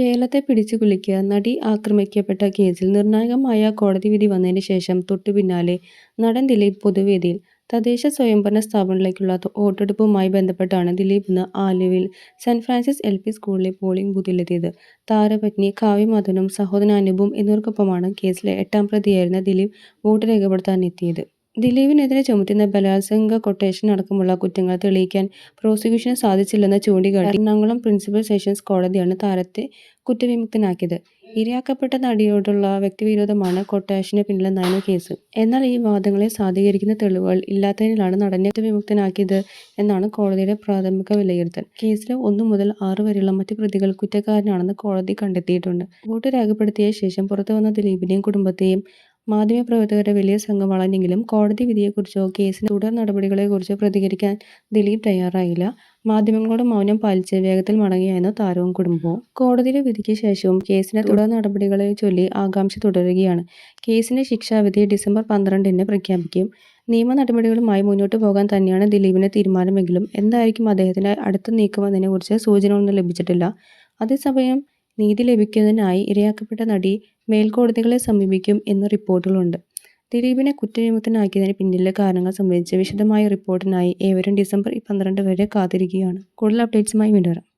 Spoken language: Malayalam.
കേരളത്തെ പിടിച്ചു കുലുക്കിയ നടി ആക്രമിക്കപ്പെട്ട കേസിൽ നിർണായകമായ കോടതി വിധി വന്നതിന് ശേഷം തൊട്ടു പിന്നാലെ നടൻ ദിലീപ് പൊതുവേദിയിൽ തദ്ദേശ സ്വയംഭരണ സ്ഥാപനങ്ങളിലേക്കുള്ള വോട്ടെടുപ്പുമായി ബന്ധപ്പെട്ടാണ് ദിലീപ് ഇന്ന് ആലുവയിൽ സെന്റ് ഫ്രാൻസിസ് എൽ പി സ്കൂളിലെ പോളിംഗ് ബൂത്തിലെത്തിയത്. താരപത്നി കാവ്യമാധവനും സഹോദരൻ അനുപും എന്നിവർക്കൊപ്പമാണ് കേസിലെ എട്ടാം പ്രതിയായിരുന്ന ദിലീപ് വോട്ട് രേഖപ്പെടുത്താനെത്തിയത്. ദിലീപിനെതിരെ ചുമത്തുന്ന ബലാത്സംഗ, കൊട്ടേഷൻ അടക്കമുള്ള കുറ്റങ്ങൾ തെളിയിക്കാൻ പ്രോസിക്യൂഷന് സാധിച്ചില്ലെന്ന് ചൂണ്ടിക്കാട്ടി എറണാകുളം പ്രിൻസിപ്പൽ സെഷൻസ് കോടതിയാണ് താരത്തെ കുറ്റവിമുക്തനാക്കിയത്. ഇരയാക്കപ്പെട്ട നടിയോടുള്ള വ്യക്തിവിരോധമാണ് കൊട്ടേഷന് പിന്നിലെന്നായിരുന്നു കേസ്. എന്നാൽ ഈ വാദങ്ങളെ സാധീകരിക്കുന്ന തെളിവുകൾ ഇല്ലാത്തതിനാണ് നടനെ കുറ്റവിമുക്തനാക്കിയത് എന്നാണ് കോടതിയുടെ പ്രാഥമിക വിലയിരുത്തൽ. കേസിലെ ഒന്നു മുതൽ ആറ് വരെയുള്ള മറ്റു പ്രതികൾ കുറ്റക്കാരനാണെന്ന് കോടതി കണ്ടെത്തിയിട്ടുണ്ട്. വോട്ട് രേഖപ്പെടുത്തിയ ശേഷം പുറത്തു വന്ന ദിലീപിനെയും കുടുംബത്തെയും മാധ്യമപ്രവർത്തകരുടെ വലിയ സംഘം വളഞ്ഞെങ്കിലും കോടതി വിധിയെക്കുറിച്ചോ കേസിന്റെ തുടർനടപടികളെക്കുറിച്ചോ പ്രതികരിക്കാൻ ദിലീപ് തയ്യാറായില്ല. മാധ്യമങ്ങളോട് മൗനം പാലിച്ച് വേഗത്തിൽ മടങ്ങിയായിരുന്നു താരവും കുടുംബവും. കോടതിയുടെ വിധിക്ക് ശേഷവും കേസിന്റെ തുടർനടപടികളെച്ചൊല്ലി ആകാംക്ഷ തുടരുകയാണ്. കേസിന്റെ ശിക്ഷാവിധി ഡിസംബർ പന്ത്രണ്ടിന് പ്രഖ്യാപിക്കും. നിയമ നടപടികളുമായി മുന്നോട്ട് പോകാൻ തന്നെയാണ് ദിലീപിന്റെ തീരുമാനമെങ്കിലും എന്തായിരിക്കും അദ്ദേഹത്തിന്റെ അടുത്ത നീക്കമെന്നതിനെക്കുറിച്ച് സൂചനകളൊന്നും ലഭിച്ചിട്ടില്ല. അതേസമയം നീതി ലഭിക്കുന്നതിനായി ഇരയാക്കപ്പെട്ട നടി മേൽക്കോടതികളെ സമീപിക്കും എന്ന റിപ്പോർട്ടുകളുണ്ട്. ദിലീപിനെ കുറ്റവിമുക്തനാക്കിയതിന് പിന്നിലെ കാരണങ്ങൾ സംബന്ധിച്ച് വിശദമായ റിപ്പോർട്ടിനായി ഏവരും ഡിസംബർ പന്ത്രണ്ട് വരെ കാത്തിരിക്കുകയാണ്. കൂടുതൽ അപ്ഡേറ്റ്സുമായി വീണ്ടും.